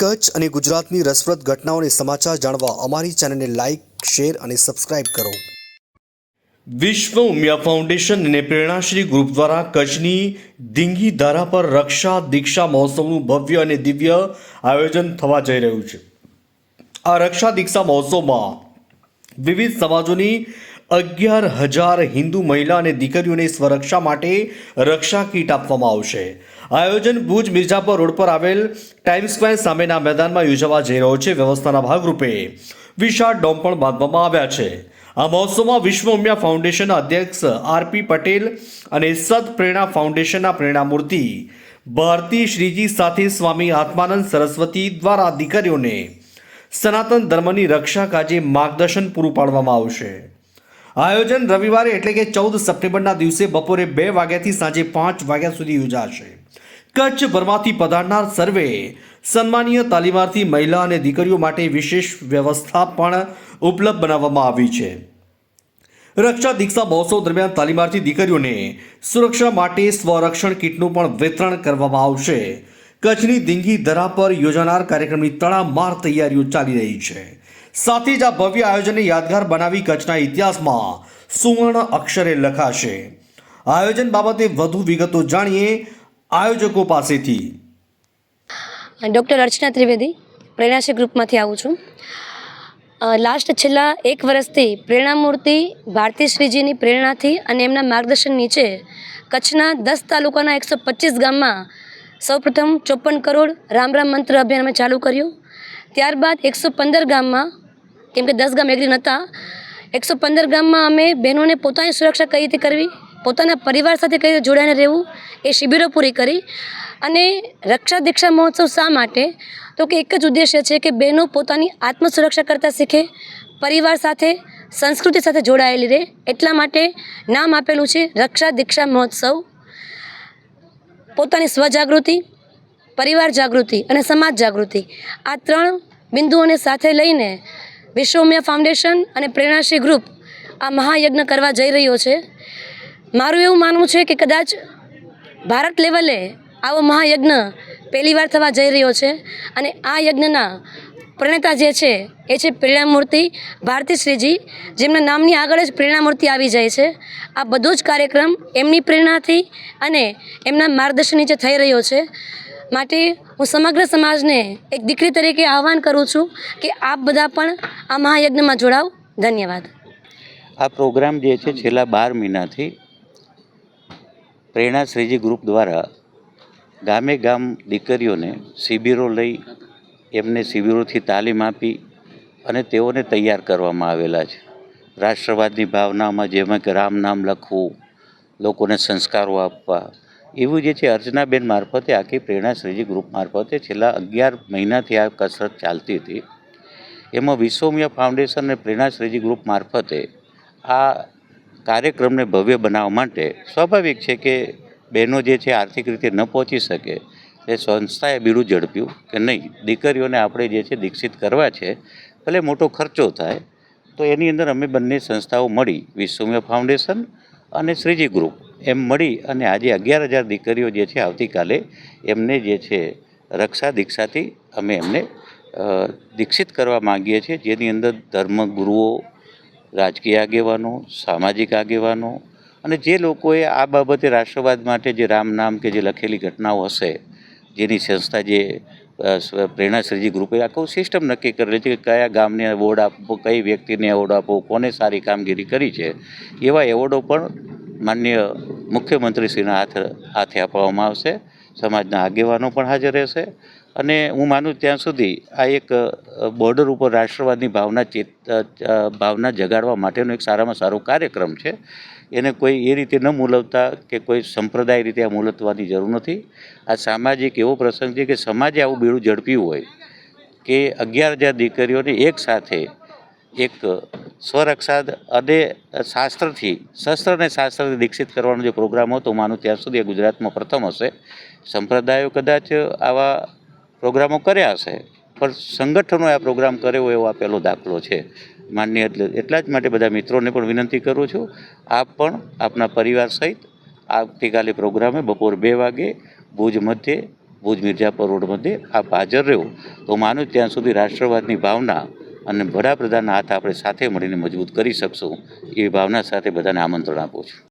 કચ્છ અને ગુજરાતની રસપ્રદ ઘટનાઓને સમાચાર જાણવા અમારી ચેનલને લાઇક શેર અને સબસ્ક્રાઇબ કરો. વિશ્વ ઉમિયા ફાઉન્ડેશન અને પ્રેરણાશ્રી ગ્રુપ દ્વારા કચ્છની દિંગી ધારા પર રક્ષા, દીક્ષા મહોત્સવનું ભવ્ય અને દિવ્ય આયોજન થવા જઈ રહ્યું છે. આ રક્ષા, દીક્ષા મહોત્સવમાં વિવિધ સમાજોની અગિયાર હજાર હિન્દુ મહિલા અને દીકરીઓને સ્વરક્ષા માટે રક્ષા કીટ આપવામાં આવશે. આયોજન ભુજ મિર્જાપર રોડ પર આવેલ ટાઈમ સ્ક્વેર સામેના મેદાનમાં યોજાવા જઈ રહ્યો છે. વ્યવસ્થાના ભાગરૂપે વિશાળ ડોમ પણ બાંધવામાં આવ્યા છે. આ મહોત્સવમાં વિશ્વ ઉમિયા ફાઉન્ડેશનના અધ્યક્ષ આરપી પટેલ અને સત પ્રેરણા ફાઉન્ડેશનના પ્રેરણામૂર્તિ ભારતી શ્રીજી સાથે સ્વામી આત્માનંદ સરસ્વતી દ્વારા દીકરીઓને સનાતન ધર્મની રક્ષા કાજે માર્ગદર્શન પૂરું પાડવામાં આવશે. આયોજન રવિવારે એટલે કે ચૌદ સપ્ટેમ્બરના દિવસે બપોરે બે વાગ્યાથી સાંજે પાંચ વાગ્યા સુધી યોજાશે. કચ્છભરમાંથી પધારનાર સર્વે સન્માનીય તાલીમાર્થી મહિલા અને દીકરીઓ માટે વિશેષ વ્યવસ્થા પણ ઉપલબ્ધ બનાવવામાં આવી છે. રક્ષા દીક્ષા મહોત્સવ દરમિયાન તાલીમાર્થી દીકરીઓને સુરક્ષા માટે સ્વરક્ષણ કીટનું પણ વિતરણ કરવામાં આવશે. કચ્છની દિંગી ધરા પર યોજાનાર કાર્યક્રમની તડામાર તૈયારીઓ ચાલી રહી છે. સાથે જ આ ભવ્ય આયોજનને યાદગાર બનાવી કચ્છના ઇતિહાસમાં સુવર્ણ અક્ષરે લખાશે. આયોજન બાબતે વધુ વિગતો જાણીએ આયોજકો પાસેથી. ડૉક્ટર અર્ચના ત્રિવેદી પ્રેરણાશી ગ્રુપમાંથી આવું છું. લાસ્ટ છેલ્લા એક વર્ષથી પ્રેરણામૂર્તિ ભારતી શ્રીજીની પ્રેરણાથી અને એમના માર્ગદર્શન નીચે કચ્છના દસ તાલુકાના એકસો પચીસ ગામમાં સૌપ્રથમ ચોપન કરોડ રામ રામ મંત્ર અભિયાન અમે ચાલુ કર્યું. ત્યારબાદ એકસો પંદર ગામમાં કેમ કે દસ ગ્રામ એગ્રી નહોતા એકસો પંદર ગ્રામમાં અમે બહેનોને પોતાની સુરક્ષા કઈ રીતે કરવી, પોતાના પરિવાર સાથે કઈ રીતે જોડાઈને રહેવું, એ શિબિરો પૂરી કરી. અને રક્ષા દીક્ષા મહોત્સવ શા માટે? તો કે એક જ ઉદ્દેશ્ય છે કે બહેનો પોતાની આત્મસુરક્ષા કરતાં શીખે, પરિવાર સાથે, સંસ્કૃતિ સાથે જોડાયેલી રહે. એટલા માટે નામ આપેલું છે રક્ષા દીક્ષા મહોત્સવ. પોતાની સ્વજાગૃતિ, પરિવાર જાગૃતિ અને સમાજ જાગૃતિ. આ ત્રણ બિંદુઓને સાથે લઈને વિશ્વમ્ય ફાઉન્ડેશન અને પ્રેરણાશ્રી ગ્રુપ આ મહાયજ્ઞ કરવા જઈ રહ્યો છે. મારું એવું માનવું છે કે કદાચ ભારત લેવલે આવો મહાયજ્ઞ પહેલીવાર થવા જઈ રહ્યો છે અને આ યજ્ઞના પ્રણેતા જે છે, એ છે પ્રેરણામૂર્તિ ભારતી શ્રીજી. જેમના નામની આગળ જ પ્રેરણામૂર્તિ આવી જાય છે. આ બધો જ કાર્યક્રમ એમની પ્રેરણાથી અને એમના માર્ગદર્શન નીચે થઈ રહ્યો છે. માટે હું સમગ્ર સમાજને એક દીકરી તરીકે આહવાન કરું છું કે આપ બધા પણ આ મહાયજ્ઞમાં જોડાવ. ધન્યવાદ. આ પ્રોગ્રામ જે છે છેલ્લા બાર મહિનાથી પ્રેરણા શ્રીજી ગ્રુપ દ્વારા ગામે ગામ દીકરીઓને શિબિરો લઈ એમને શિબિરોથી તાલીમ આપી અને તેઓને તૈયાર કરવામાં આવેલા છે. રાષ્ટ્રવાદની ભાવનામાં જેમાં કે રામ નામ લખવું, લોકોને સંસ્કારો આપવા એવું જે છે, અર્ચનાબેન મારફતે આખી પ્રેરણાશ્રીજી ગ્રુપ મારફતે છેલ્લા અગિયાર મહિનાથી આ કસરત ચાલતી હતી. એમાં વિશ્વમિયા ફાઉન્ડેશન અને પ્રેરણાશ્રીજી ગ્રુપ મારફતે આ કાર્યક્રમને ભવ્ય બનાવવા માટે સ્વાભાવિક છે કે બહેનો જે છે, આર્થિક રીતે ન પહોંચી શકે. એ સંસ્થાએ બીડું ઝડપ્યું કે નહીં? દીકરીઓને આપણે જે છે, દીક્ષિત કરવા છે, ભલે મોટો ખર્ચો થાય, તો એની અંદર અમે બંને સંસ્થાઓ મળી વિશ્વમિયા ફાઉન્ડેશન અને શ્રીજી ગ્રુપ. એમ મળી અને આજે અગિયાર હજાર દીકરીઓ જે છે આવતીકાલે એમને જે છે રક્ષા દીક્ષાથી અમે એમને દીક્ષિત કરવા માંગીએ છીએ. જેની અંદર ધર્મગુરુઓ રાજકીય આગેવાનો, સામાજિક આગેવાનો અને જે લોકોએ આ બાબતે રાષ્ટ્રવાદ માટે જે રામ નામ કે જે લખેલી ઘટનાઓ હશે, જેની સંસ્થા જે પ્રેરણાશ્રીજી પ્રેરણા શ્રીજી ગ્રુપે આખું સિસ્ટમ નક્કી કરેલી છે કે કયા ગામને એવોર્ડ આપવો, કઈ વ્યક્તિને એવોર્ડ આપવો, કોને સારી કામગીરી કરી છે, એવા એવોર્ડો પણ માન્ય મુખ્યમંત્રીશ્રીના હાથ, હાથે આપવામાં આવશે. સમાજના આગેવાનો પણ હાજર રહેશે. અને હું માનું ત્યાં સુધી આ એક બોર્ડર ઉપર રાષ્ટ્રવાદની ભાવના ચેત ભાવના જગાડવા માટેનો એક સારામાં સારો કાર્યક્રમ છે. એને કોઈ એ રીતે ન મૂલવતા કે કોઈ સંપ્રદાય રીતે આ મૂલવવાની જરૂર નથી. આ સામાજિક એવો પ્રસંગ છે કે સમાજે આવું બેડું ઝડપ્યું હોય કે અગિયાર હજાર દીકરીઓને એક સાથે એક સ્વરક્ષા અને શાસ્ત્રથી, શસ્ત્ર અને શાસ્ત્રથી દીક્ષિત કરવાનો જે પ્રોગ્રામ હતો માનું ત્યાં સુધી ગુજરાતમાં પ્રથમ હશે. સંપ્રદાયો કદાચ આવા પ્રોગ્રામો કર્યા હશે, પણ સંગઠનોએ આ પ્રોગ્રામ કર્યો એવો આ પહેલો દાખલો છે. માન્ય એટલે એટલા જ માટે બધા મિત્રોને પણ વિનંતી કરું છું, આપ પણ આપના પરિવાર સહિત આવતીકાલે પ્રોગ્રામે બપોર બે વાગે ભુજ મધ્યે, ભુજ મિર્જાપર રોડ મધ્યે આપ હાજર રહ્યો તો માનું ત્યાં સુધી રાષ્ટ્રવાદની ભાવના અને વડાપ્રધાનના હાથ આપણે સાથે મળીને મજબૂત કરી શકશું એવી ભાવના સાથે બધાને આમંત્રણ આપું છું.